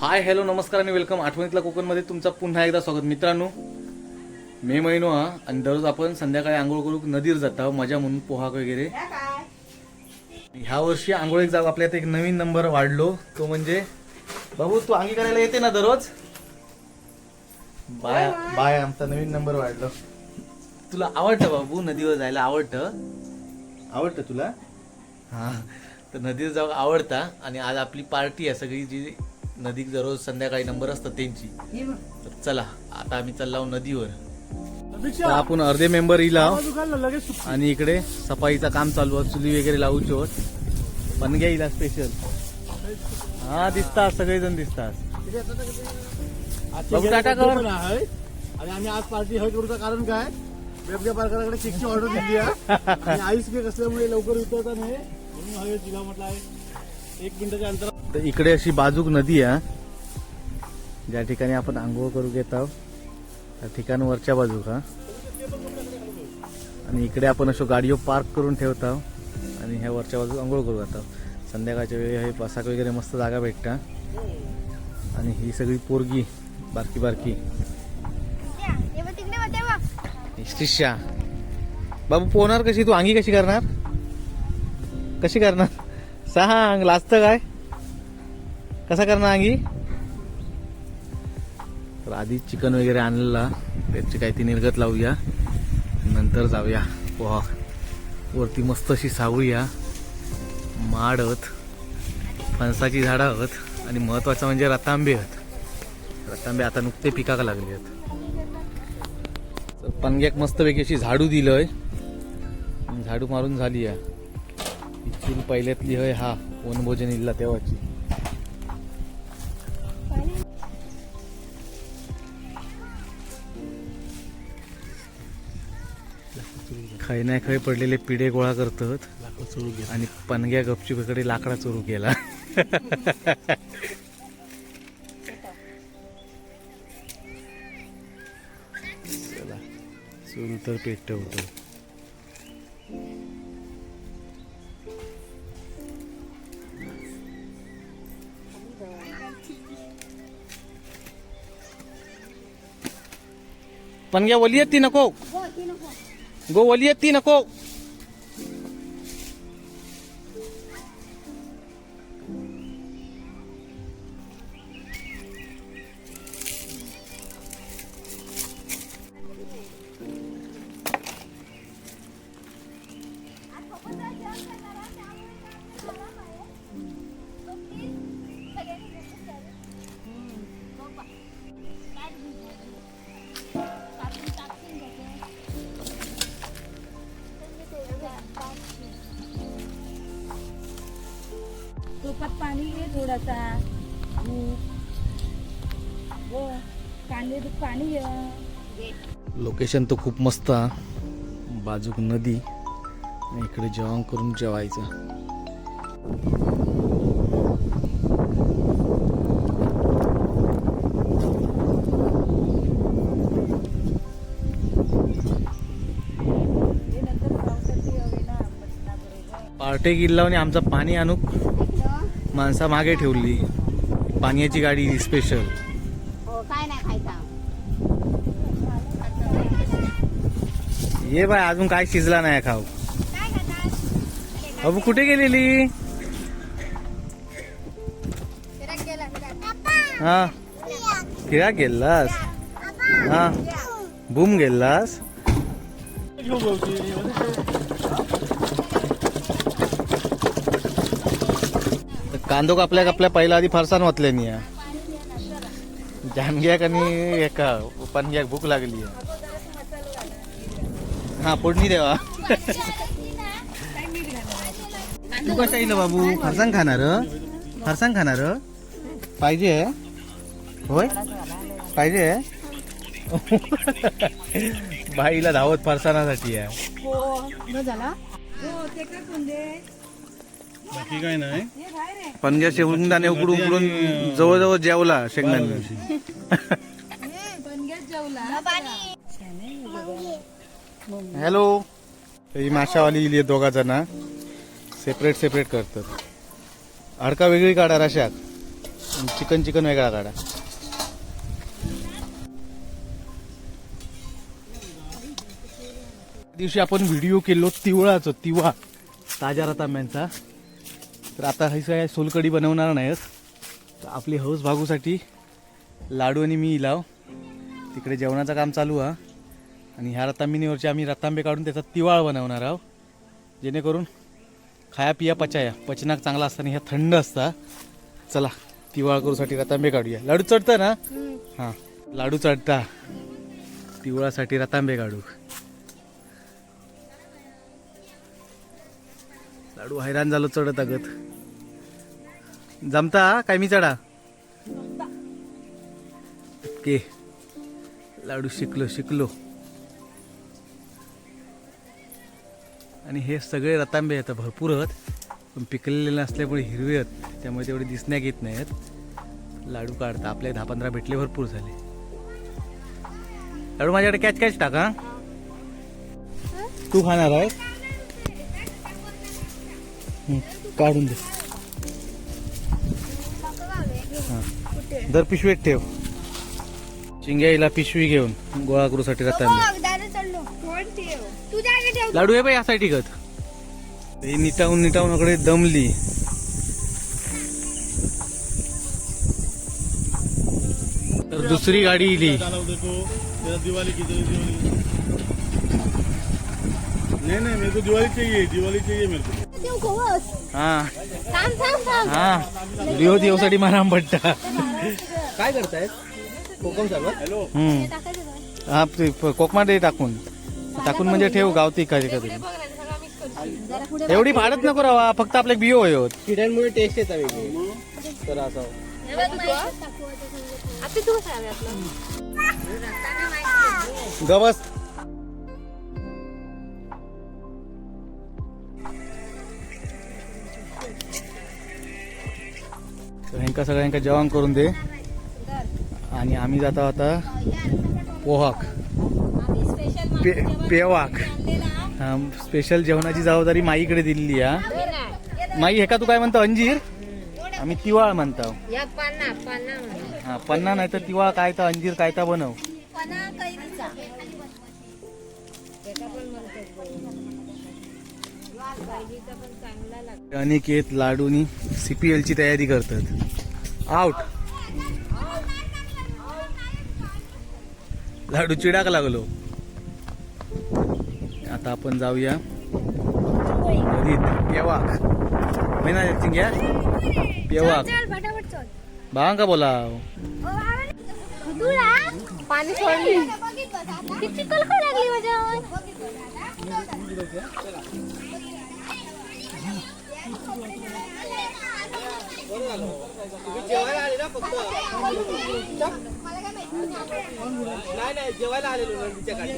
Hi hello नमस्कार आणि welcome आठवणीतला कोकणमध्ये तुमचा पुन्हा एकदा स्वागत. मित्रांनो मे महिनो हा आणि दररोज आपण संध्याकाळी आंघोळ करू नदीवर जाता मजा म्हणून पोहाक वगैरे. ह्या वर्षी आंघोळ एक जाऊ आपल्यात एक नवीन नंबर वाढलो. तो म्हणजे बाबू तू अंगी करायला येते ना दररोज? बाय बाय आमचा नवीन नंबर वाढलो. तुला आवडतं बाबू नदीवर जायला आवडतं? आवडतं तुला? हा तर नदीवर जाऊ आवडता आणि आज आपली पार्टी आहे सगळी जी नदी दररोज संध्याकाळी नंबर असतात त्यांची तर चला आता आम्ही चाललो नदीवर. आपण अर्धे मेंबर इला आणि इकडे सफाईचं काम चालू आहे चुली वगैरे लावू चोट पण इला स्पेशल हा दिसतात सगळेजण दिसतात. बाबू टाटा कर. आणि आम्ही आज पार्टी हय करूचं कारण काय? वेबच्या पार्कराकडे केकची ऑर्डर दिली आहे. आईस केक असल्यामुळे लवकर उतरता नाही. म्हणून हय तिला म्हटलं आहे. एक मिनिटाच्या अंतर तर इकडे अशी बाजूक नदी आहे ज्या ठिकाणी आपण आंघोळ करू घेत आहोत त्या ठिकाण वरच्या बाजूक हा. आणि इकडे आपण अशो गाडीओ पार्क करून ठेवत आहोत आणि ह्या वरच्या बाजूक आंघोळ करू आता संध्याकाळच्या वेळी हे पसाक वगैरे मस्त जागा भेटता. आणि ही सगळी पोरगी बारकी बारकी. शिष्या बाबू पोहणार कशी? तू अंगी कशी करणार? कशी करणार? सांग लाजत काय? कसा करणार अंगी? तर आधी चिकन वगैरे आणलेला त्याची काही ती निर्गत लावूया. नंतर जाऊया. पोहा वरती मस्त अशी सावूया माड फणसाची झाडं आहेत. आणि महत्वाचं म्हणजे रतांबे आहेत. रतांबे आता नुकते पिकाक लागले आहेत. तर पणग्याक मस्तपैकी अशी झाडू दिलंय. आहे झाडू मारून झाली आहे. ही चूल पहिल्यातली होय हा वनभोजन इल्ला तेव्हाची. खै नाही खै पडलेले पिढे गोळा करतात. आणि पनग्या गपचुपीकडे लाकडा चोरू केला चला चोरू तर पेटवतो. वली आहेत ती नको हो, ती नको. गो वली ती नको तुपात पाणी घे थोडासा. हो कांदे पाणी घे लोकेशन तर खूप मस्त बाजूक नदी. इकडे जेवण करून जेवायचं. पार्टे किल्ला आणि आमचा पाणी आणूक. माणसा मागे ठेवली. पाण्याची गाडी स्पेशल हो, काय नाही खायचा. ये बाय अजून काय शिजला नाही खाऊ. काय खातात अबू कुठे गेलेली. हा. फिरा गेलास हा. बूम गेलास कांदो कापल्या कापल्या पहिला आधी फरसाण वाचल्यानी या जानग्याक आणि एका पणग्याक भूक लागली. हा फोडणी देवा तू कशा येईल बाबू? फरसाण खाणार फरसाण खाणार पाहिजे? होय? पाहिजे? बाईला धावत फरसाणासाठी आहे. बाकी काय नाही. हे पणग्या शेंगदाणे उकडून उकडून जवळजवळ जेवला शेंगदाणे. हॅलो. ही माशावाली इली दोघा जण. सेपरेट सेपरेट करतात. अडका वेगळी काढा रशात. चिकन चिकन वेगळा काढा. दिवशी आपण व्हिडिओ केलो तिवळाचं तिवा. ताज्या रतांब्यांचा तर आता हे काय सोलकडी बनवणार नाहीत तर आपली हौस भागूसाठी लाडू आणि मी लाव तिकडे जेवणाचं काम चालू आहे आणि ह्या रतांबिनीवरचे आम्ही रतांबे काढून त्याचा तिवाळ बनवणार आहोत. जेणेकरून खाया पिया पचाया. पचनाक चांगला असताना ह्या थंड असता. चला तिवाळ करूसाठी रतांबे काढूया. लाडू चढता ना? हां. लाडू चढता. तिवळासाठी रतांबे काढू. लाडू हैराण झालो चढत अगत. जमता? काय मी चढा? ओके. लाडू शिकलो शिकलो. आणि हे सगळे रतांबे आहेत भरपूर आहेत. पण पिकलेले नसल्यामुळे हिरवे आहेत. त्यामुळे तेवढे दिसण्यात येत नाहीत लाडू काढता. आपले दहा पंधरा भेटले भरपूर झाले. लाडू माझ्याकडे कॅच कॅच टाका तू खाणार आहे काढून दे. दर पिशवीत ठेव. चिंग्याईला पिशवी घेऊन गोळा करूसाठी रतांबे दादा चढलो फोन ठेव. तू जागे ठेव. लाडू आहे बाई यासाठी गत. हे निटावून निटावून कडे दमली. तर दुसरी गाडी इली. नहीं नहीं मेरे को दिवाली चाहिए दिवाली चाहिए मेरे को. हा. हा. लिओ देवसाठी माराम पडता काय करताय? कोकम का? हा ते प- कोकमा दे टाकून. टाकून म्हणजे ठेव गावती कधी कधी. एवढी भाडत नको राहा फक्त आपले बियो होत. किड्यांमुळे टेस्ट येतात वेगळी. तर असं. गवस ह्यांका सगळ्यांका जेवण करून दे. आणि आम्ही जातो आता पोहाक. पे पेवाक. स्पेशल जेवणाची जबाबदारी माईकडे दिलेली आहे माई हे का तू काय म्हणतो अंजीर? आम्ही तिवाळ म्हणतो. हा पन्ना नाही तर तिवाळ काय तर अंजीर काय तर बनव. कैरीचा. अनिकेत लाडूनी सीपीएल ची तयारी करतात. आउट लाडू चिडाक लागलो. आता आपण जाऊया. पेवाक महिना चिंग्या पेवाक चल भावांका बोला. पाणी सोडली. जेवायला आले ना फक्त? नाही नाही जेवायला आलेलो नदीच्या काठी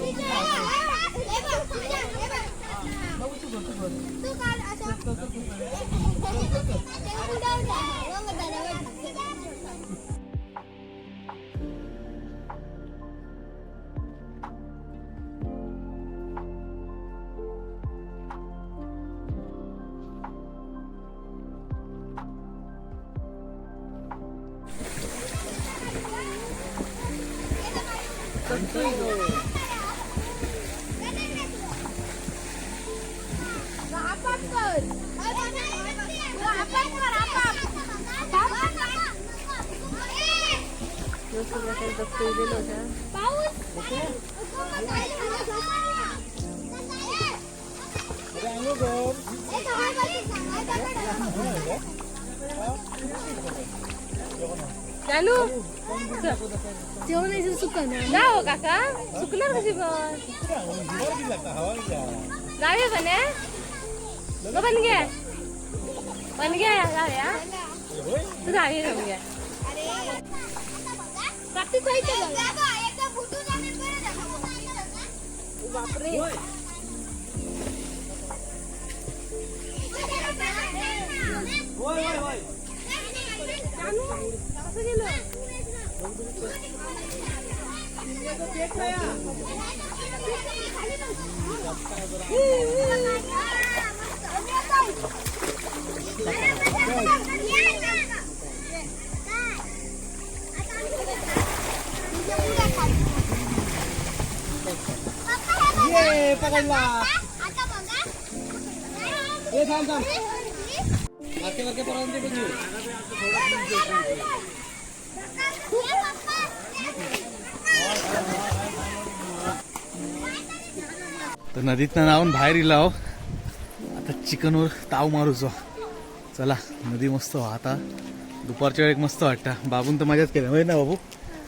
चालू जेवण सुकन ना. हो काका. सुकणार कशी पण? जाऊया बने ग पण घे पण घे जाऊया तू जाऊया पण घे प्रॅक्टिस बापरे कसं गेलं ये पकड़ला ये थाम थाम आके आके परांदे बजू तर नदीतनं नावून बाहेर इला हो चिकनवर ताव मारूचो. चला नदी मस्त व्हा आता दुपारच्या वेळेक मस्त वाटतं. बाबून तर मजाच केलं. होय ना बाबू?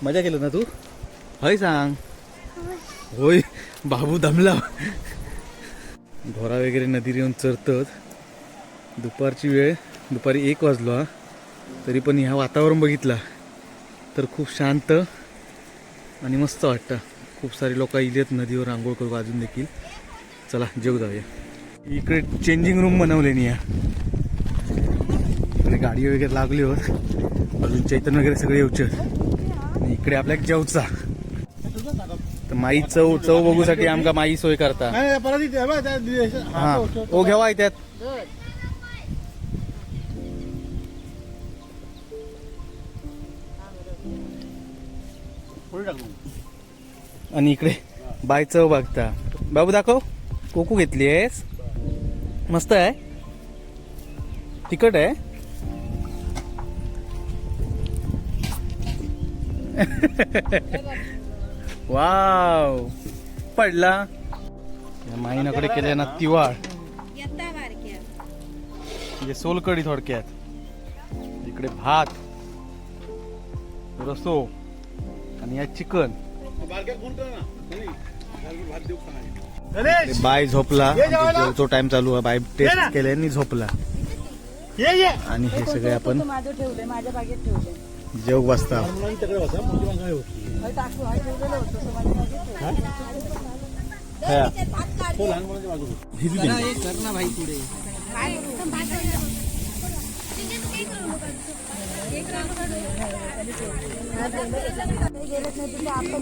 मजा केलं ना तू? होय सांग. होय बाबू दमला. ढोरा वगैरे नदीवर येऊन चरतत. दुपारची वेळ दुपारी एक वाजलो हा. तरी पण ह्या वातावरण बघितलं तर खूप शांत आणि मस्त वाटतं. खूप सारे लोक इलेत नदीवर आंघोळ करू अजून देखील. चला जेव जाऊया. इकडे चेंजिंग रूम बनवले नाही या इकडे गाडी वगैरे लागली होत. अजून चैतन्य वगैरे सगळे येऊचे. आणि इकडे आपल्या जेवचा. तर माई चव चव बघूसाठी आमका माई सोय करता. हा ओ घेवा त्यात. आणि इकडे बाय चव बघता. बाबू दाखव. कोकू घेतली आहेस? मस्त आहे. तिखट आहे. वाव. पडला. या माईनाकडे केले ना तिवाळ. म्हणजे सोलकडी थोडक्यात. इकडे भात. रसो. आणि या चिकन. भात देऊ का बाय झोपला. जेवतो टाइम चालू आहे बाय. टेस्ट केले आणि झोपला ये ये आणि हे सगळे आपण जेव बसता मुलांनी तिकडे बसा मोठी माणसं आहे होती. हय टाकू हय ठेवलेलं होतं तो माझ्या बागेत ठेवलंय. तो लहान मुलांच्या बाजूला ते गेलेच नाही तिथे आपण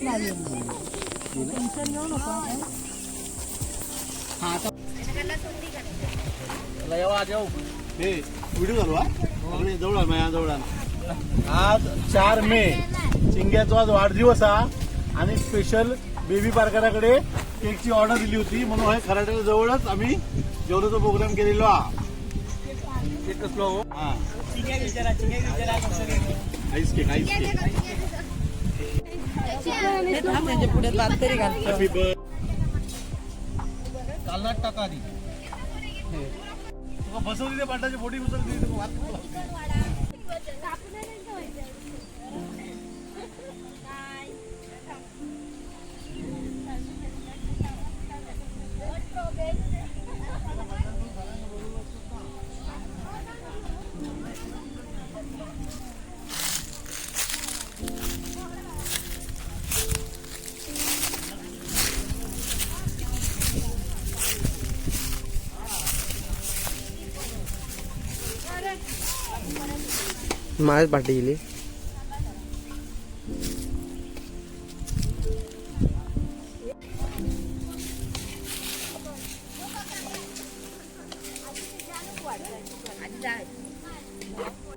आज चार मे चिंग्याचा आज वाढदिवस हा आणि स्पेशल बेबी पारकराकडे केकची ऑर्डर दिली होती म्हणून हे खराट्याच्या जवळच आम्ही जेवणाचा प्रोग्राम केलेलो. हा केक कसलो हो? हा आईस केक आईस केक पुढे तरी घालतो कालनात टाका आधी. तुका बसवली ते पाटाची बोटी उचलली तुका वाट माझ्याच पाठी गेली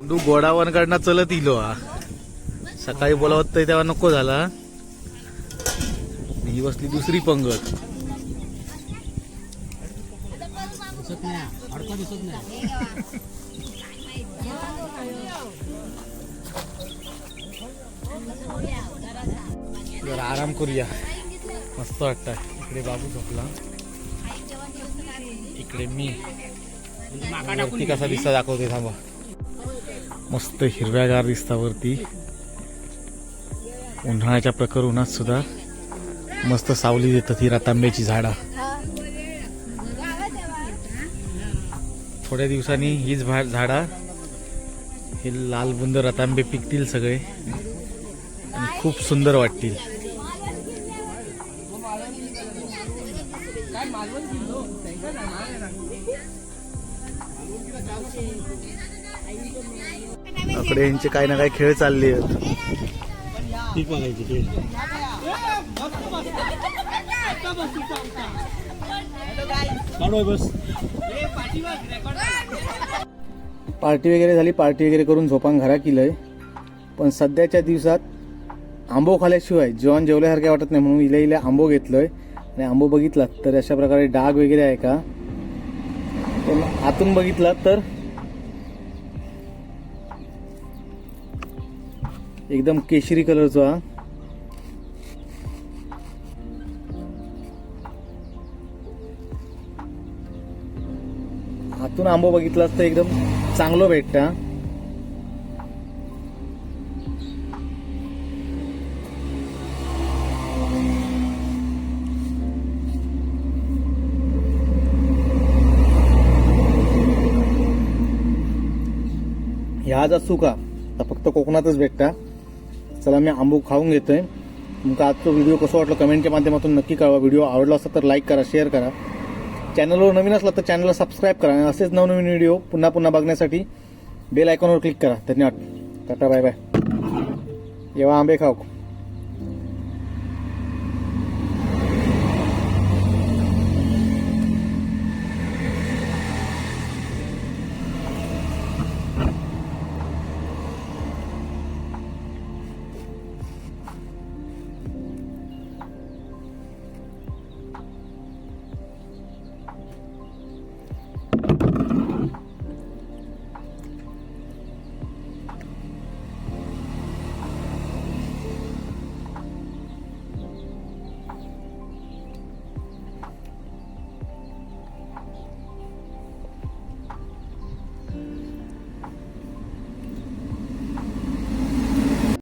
तू गोडावरकडनं चलत इलो हा. सकाळी बोलावत तर तेव्हा नको झाला ही. बसली दुसरी पंगत. जरा आराम करूया. मस्त वाटतं इकडे बाबू झोपला. इकडे मी. वरती कसा दिसता दाखवते थांबा. मस्त हिरव्यागार दिसता वरती. उन्हाळ्याच्या प्रखर उन्हात सुद्धा मस्त सावली देतात ही रतांब्याची झाडा. थोड्या दिवसांनी हीच भा झाडा हे लालबुंद रतांबे पिकतील सगळे. खूप सुंदर वाटतील. इकडे यांचे काही ना काही खेळ चालले आहेत. बघायची पार्टी वगैरे झाली पार्टी वगैरे करून झोपान घरा केलंय पण सध्याच्या दिवसात आंबो खाल्याशिवाय जेवण जेवल्यासारखे वाटत नाही. म्हणून इले इले आंबो घेतलोय. आणि आंबो बघितलात तर अशा प्रकारे डाग वगैरे आहे का? पण आतून बघितलात तर एकदम केशरी कलरचा. आतून आंबो बघितलात तर एकदम चांगलं भेटतं. ह्या जा चुका आता फक्त कोकणातच भेटता. चला मी आंबू खाऊन घेतोय. तुमचा आजचा व्हिडिओ कसं वाटलं कमेंटच्या माध्यमातून नक्की कळवा. व्हिडिओ आवडला असता तर लाईक करा शेअर करा. चॅनलवर नवीन असला तर चॅनलला सबस्क्राईब करा. आणि असेच नवनवीन व्हिडिओ पुन्हा पुन्हा बघण्यासाठी बेल आयकॉनवर क्लिक करा. धन्यवाद. टाटा बाय बाय येवा आंबे खाऊ.